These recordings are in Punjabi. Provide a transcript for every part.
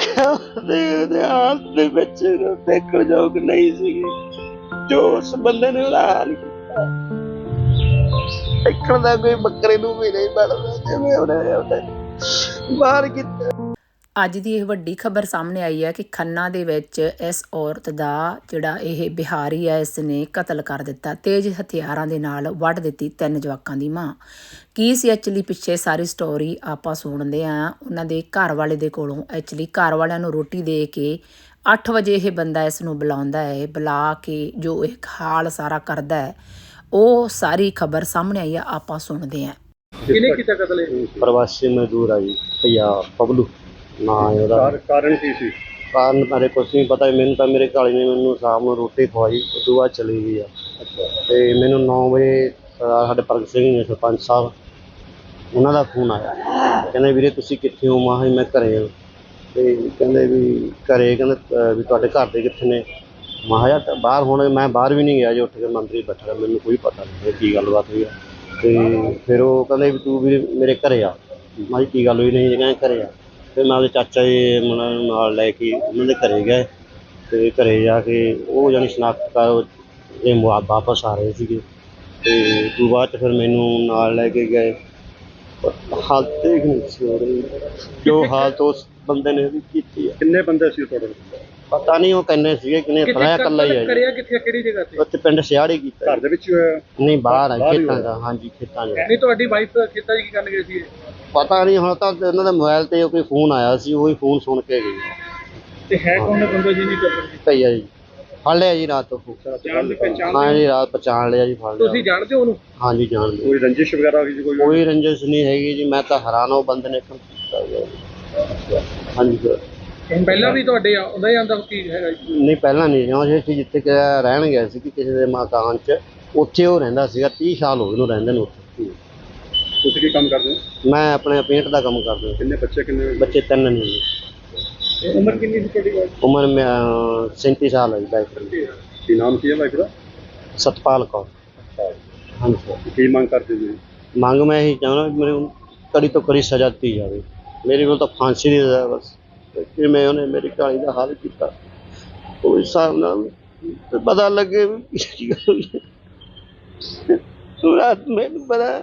ਦੇਖਿਆ ਉਹਦੇ ਉਹਦੇ ਹਾਲਤ ਦੇ ਵਿੱਚ ਦੇਖਣ ਯੋਗ ਨਹੀਂ ਸੀ। ਜੋ ਉਸ ਬੰਦੇ ਨੇ ਉਹਦਾ ਹਾਲ ਕੀਤਾ। ਦੇਖਣ ਦਾ ਕੋਈ ਬੱਕਰੇ ਨੂੰ ਵੀ ਨਹੀਂ ਬਣਦਾ, ਜਿਵੇਂ ਉਹਨੇ ਉਹਨੇ ਬਾਹਰ ਕੀਤਾ। ਅੱਜ ਦੀ ਇਹ ਵੱਡੀ ਖਬਰ ਸਾਹਮਣੇ ਆਈ ਹੈ ਕਿ ਖੰਨਾ ਦੇ ਵਿੱਚ ਇਸ ਔਰਤ ਦਾ ਜਿਹੜਾ ਇਹ ਬਿਹਾਰੀ ਹੈ ਇਸ ਨੇ ਕਤਲ ਕਰ ਦਿੱਤਾ। ਤੇਜ਼ ਹਥਿਆਰਾਂ ਦੇ ਨਾਲ ਵੱਢ ਦਿੱਤੀ ਤਿੰਨ ਜਵਾਕਾਂ ਦੀ ਮਾਂ। ਕੀ ਸੀ ਐਕਚੁਅਲੀ ਪਿੱਛੇ ਸਾਰੀ ਸਟੋਰੀ ਆਪਾਂ ਸੁਣਦੇ ਆ ਉਹਨਾਂ ਦੇ ਘਰ ਵਾਲੇ ਦੇ ਕੋਲੋਂ ਐਕਚੁਅਲੀ ਘਰ ਵਾਲਿਆਂ ਨੂੰ ਰੋਟੀ ਦੇ ਕੇ 8 ਵਜੇ ਇਹ ਬੰਦਾ ਇਸ ਨੂੰ ਬੁਲਾਉਂਦਾ ਹੈ ਬੁਲਾ ਕੇ ਜੋ ਇਹ ਹਾਲ ਸਾਰਾ ਕਰਦਾ ਹੈ ਉਹ ਸਾਰੀ ਖਬਰ ਸਾਹਮਣੇ ਆਈ ਆ ਆਪਾਂ ਸੁਣਦੇ ਆ ਕਿਹਨੇ ਕੀਤਾ ਕਤਲ ਇਹ? ਪ੍ਰਵਾਸੀ ਮਜ਼ਦੂਰ ਆ ਜੀ ਭਈਆ ਪਬਲੂ। ਨਾ ਉਹਦਾ ਕਾਰ- ਕਾਰਨ ਕੀ ਸੀ? ਕਾਰਨ ਬਾਰੇ ਕੁਛ ਨਹੀਂ ਪਤਾ ਮੈਨੂੰ ਤਾਂ ਮੇਰੇ ਘਾਲੀ ਨੇ ਮੈਨੂੰ ਸ਼ਾਮ ਨੂੰ ਰੋਟੀ ਖਵਾਈ ਉਸ ਤੋਂ ਬਾਅਦ ਚਲੀ ਗਈ ਆ। ਤੇ ਮੈਨੂੰ 9 ਵਜੇ ਸਰਦਾਰ ਸਾਡੇ ਪ੍ਰਗਟ ਸਿੰਘ ਨੇ ਸਰਪੰਚ ਸਾਹਿਬ ਉਹਨਾਂ ਦਾ ਫੋਨ ਆਇਆ। ਕਹਿੰਦੇ ਵੀਰੇ ਤੁਸੀਂ ਕਿੱਥੇ ਹੋ? ਮਾਂ ਮੈਂ ਘਰੇ ਹਾਂ ਤੇ ਕਹਿੰਦੇ ਵੀ ਘਰੇ ਕਹਿੰਦੇ ਅਹ ਵੀ ਤੁਹਾਡੇ ਘਰ ਦੇ ਕਿੱਥੇ ਨੇ? ਮਾਂ ਯਾਰ ਤਾਂ ਬਾਹਰ ਹੁਣ ਮੈਂ ਬਾਹਰ ਵੀ ਨਹੀਂ ਗਿਆ ਜੀ ਉੱਠ ਕੇ ਮੰਤਰੀ ਬੈਠਾ ਰਿਹਾ, ਮੈਨੂੰ ਕੋਈ ਪਤਾ ਨਹੀਂ ਕੀ ਗੱਲਬਾਤ ਹੋਈ ਆ। ਤੇ ਫਿਰ ਉਹ ਕਹਿੰਦੇ ਵੀ ਤੂੰ ਵੀ ਮੇਰੇ ਘਰੇ ਆ। ਮਾਂ ਜੀ ਕੀ ਗੱਲ ਹੋਈ? ਨਹੀਂ ਕਹਿੰਦੇ ਘਰੇ ਆ। ਫਿਰ ਮੈਂ ਉਹਦੇ ਚਾਚਾ ਜੀ ਉਹਨਾਂ ਨੂੰ ਨਾਲ ਲੈ ਕੇ ਉਹਨਾਂ ਦੇ ਘਰੇ ਗਏ ਤੇ ਘਰੇ ਜਾ ਕੇ ਉਹ ਜਾਨੀ ਸ਼ਨਾਖਤ ਕਰ ਇਹ ਮੁਆ- ਵਾਪਸ ਆ ਰਹੇ ਸੀਗੇ। ਤੇ ਤੋਂ ਬਾਅਦ 'ਚ ਫਿਰ ਮੈਨੂੰ ਨਾਲ ਲੈ ਕੇ ਗਏ। ਹਾਲਤ ਦੇਖ ਨਹੀਂ ਸੀ ਹੋ ਰਹੀ ਜੋ ਹਾਲਤ ਉਸ ਬੰਦੇ ਨੇ ਵੀ ਕੀਤੀ ਆ। ਕਿੰਨੇ ਬੰਦੇ ਸੀ ਤੁਹਾਡੇ ਕੋਲ? ਪਤਾ ਨਹੀਂ ਉਹ ਕਿੰਨੇ ਸੀਗੇ ਕਿੰਨੇ ਫੜਿਆ ਇਕੱਲਾ ਹੀ ਆ ਜੀ। ਕਰਿਆ ਕਿੱਥੇ ਕਿਹੜੀ ਜਗ੍ਹਾ ਤੇ? ਉੱਥੇ ਪਿੰਡ ਸਿਆੜੀ ਕੀਤਾ ਘਰ ਦੇ ਵਿੱਚ ਹੋਇਆ? ਨਹੀਂ ਬਾਹਰ ਆ ਬਾਹਰ ਹੀ ਖੇਤਾਂ ਹੋਇਆ। ਦਾ ਹਾਂਜੀ ਖੇਤਾਂ ਦਾ ਨਹੀਂ ਤੁਹਾਡੀ ਵਾਈਫ ਖੇਤਾਂ 'ਚ ਕੀ ਕਰਨ ਗਏ ਸੀ ਪਤਾ ਨਹੀਂ ਹੁਣ ਤਾਂ ਇਹਨਾਂ ਦੇ ਮੋਬਾਈਲ ਤੇ ਕੋਈ ਫੋਨ ਆਇਆ ਸੀ ਉਹੀ ਫੋਨ ਸੁਣ ਕੇ ਗਈ ਤੇ ਹੈ ਕੌਣ ਬੰਦਾ ਜੀ ਨਹੀਂ ਕਰ ਭਈਆ ਜੀ। ਫੜ ਲਿਆ ਜੀ ਰਾਤ ਨੂੰ। ਜਾਣ ਦੀ ਪਹਿਚਾਣ ਹਾਂ ਜੀ ਰਾਤ ਪਛਾਣ ਲਿਆ ਜੀ ਫੜ ਲਿਆ। ਤੁਸੀਂ ਜਾਣਦੇ ਹੋ ਉਹਨੂੰ? ਹਾਂਜੀ ਜਾਣਦੇ ਕੋਈ ਰੰਜਿਸ਼ ਵਗੈਰਾ ਹੋਈ ਸੀ ਕੋਈ? ਕੋਈ ਰੰਜਿਸ਼ ਨਹੀਂ ਹੈਗੀ ਜੀ ਮੈਂ ਤਾਂ ਹੈਰਾਨ ਉਹ ਬੰਦੇ ਨੇ ਕੰਮ ਕੀਤਾ ਜੀ। ਹਾਂਜੀ ਸਰ। ਪਹਿਲਾਂ ਵੀ ਤੁਹਾਡੇ ਆਉਂਦਾ ਆਉਂਦਾ ਕੀ ਹੈਗਾ ਜੀ? ਨਹੀਂ ਪਹਿਲਾਂ ਨਹੀਂ ਜਿਉਂ ਅਸੀਂ ਜਿੱਥੇ ਕਿ ਰਹਿਣ ਗਏ ਸੀ ਕਿ ਕਿਸੇ ਦੇ ਮਕਾਨ 'ਚ ਉੱਥੇ ਉਹ ਰਹਿੰਦਾ ਸੀਗਾ 30 ਸਾਲ ਹੋ ਗਏ ਉਹਨੂੰ ਰਹਿੰਦੇ ਨੂੰ ਉੱਥੇ। ਤੁਸੀਂ ਕੀ ਕੰਮ ਕਰਦੇ ਹੋ? ਮੈਂ ਆਪਣੇ ਪੇਂਟ ਦਾ ਕੰਮ ਕਰਦਾ। ਕਿੰਨੇ ਬੱਚੇ ਕਿੰਨੇ ਬੱਚੇ ਤਿੰਨ ਨੇ ਜੀ। ਉਮਰ ਕਿੰਨੀ ਸੀ ਤੁਹਾਡੀ ਉਮਰ ਮੈਂ 37 ਸਾਲ ਹੈ ਜੀ ਬਾਈਕ ਦੀ? ਕੀ ਨਾਮ ਕੀ ਹੈ ਵਾਈਫ ਦਾ? ਸਤਪਾਲ ਕੌਰ। ਹਾਂਜੀ। ਕੀ ਮੰਗ ਕਰਦੇ ਜੀ? ਮੰਗ ਮੈਂ ਇਹੀ ਚਾਹੁੰਦਾ ਵੀ ਮੇਰੇ ਕੜੀ ਤੋਂ ਕੜੀ ਸਜ਼ਾ ਦਿੱਤੀ ਜਾਵੇ। ਮੇਰੇ ਕੋਲ ਤਾਂ ਫਾਂਸੀ ਦੀ ਸਜ਼ਾ ਬਸ। ਤੇ ਕਿਵੇਂ ਉਹਨੇ ਮੇਰੀ ਕਾਲੀ ਦਾ ਹਾਲ ਕੀਤਾ। ਉਹ ਹਿਸਾਬ ਨਾਲ ਤੇ ਪਤਾ ਲੱਗੇ ਵੀ ਕੀ ਗੱਲ ਹੋਈ ਹੈ। ਰਾਤ ਮੈਨੂੰ ਪਤਾ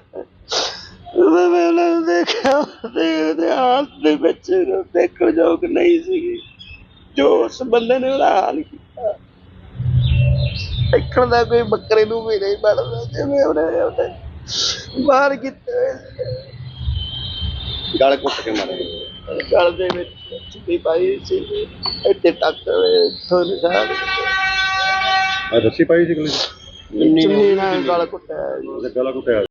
ਮੈਂ ਮੈਂ ਉਹਨਾਂ ਨੂੰ ਦੇਖਿਆ ਉਹਦੇ ਉਹਦੇ ਹਾਲਤ ਦੇ ਵਿੱਚ ਦੇਖਣ ਯੋਗ ਨਹੀਂ ਸੀ। ਜੋ ਉਸ ਬੰਦੇ ਨੇ ਉਹਦਾ ਹਾਲ ਕੀਤਾ। ਦੇਖਣ ਦਾ ਕੋਈ ਬੱਕਰੇ ਨੂੰ ਵੀ ਨਹੀਂ ਬਣਦਾ ਜਿਵੇਂ ਉਹਨੇ ਉਹਨੇ ਬਾਹਰ ਕੀਤੇ ਹੋਏ ਸੀ। ਗਾਲ ਕੇ ਮਾਰੇ। ਗਲ ਦੇ ਵਿੱਚ ਚੁੱਪੀ ਪਾਈ ਸੀ। ਇੱਥੇ ਟੱਕ ਇੱਥੋਂ ਨਿਸ਼ਾਨ ਰੱਸੀ ਪਾਈ ਸੀ ਗਲੇ 'ਚ? ਚੁੰਨੀ ਨਾਲ ਗਲ ਕੁੱਟਿਆ ਜੀ। ਉਹਦੇ ਗਲਾ ਕੁੱਟਿਆ